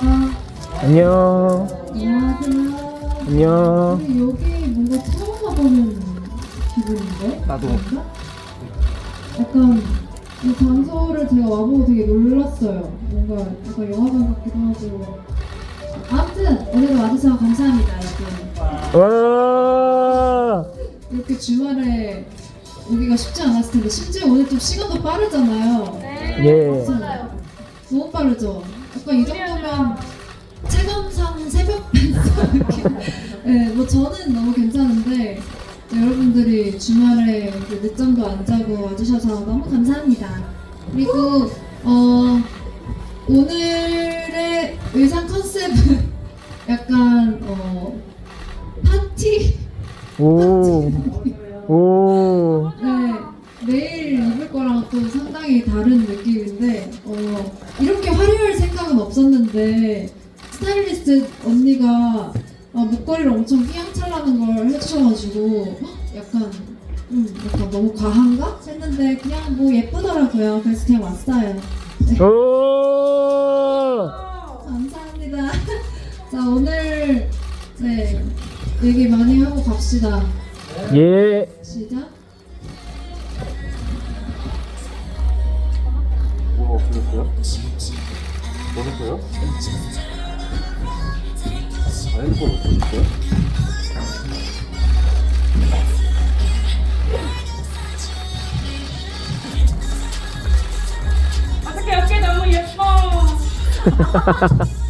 안녕. 안녕하세요. 안녕. 근데 여기 뭔가 처음 와보는 기분인데? 나도. 뭔가? 약간 이 장소를 제가 와보고 되게 놀랐어요. 뭔가 약간 영화관 같기도 하고. 아무튼 오늘 와주셔서 감사합니다. 이렇게, 와. 이렇게 주말에 오기가 쉽지 않았을 텐데 심지어 오늘 좀 시간도 빠르잖아요. 예. 너무 빠르죠? 약간 이 정도면 체감상 새벽 밴드 느낌? 네, 뭐 저는 너무 괜찮은데 네, 여러분들이 주말에 늦잠도 안 자고 와주셔서 너무 감사합니다. 그리고 어, 오늘의 의상 컨셉은 약간 어, 파티? 오. 오. 네, 내일 또 상당히 다른 느낌인데 어, 이렇게 화려할 생각은 없었는데 스타일리스트 언니가 어, 목걸이를 엄청 휘황찬란한 걸 해주셔가지고 헉, 약간 음, 약간 너무 과한가 했는데 그냥 뭐 예쁘더라고요. 그래서 그냥 왔어요. 오. 감사합니다. 자 오늘 네 얘기 많이 하고 갑시다. 예. 시작. 보냈어요? 뭐 했어요? 아, 핸드폰 어떻게 어떻게 어깨 너무 예뻐.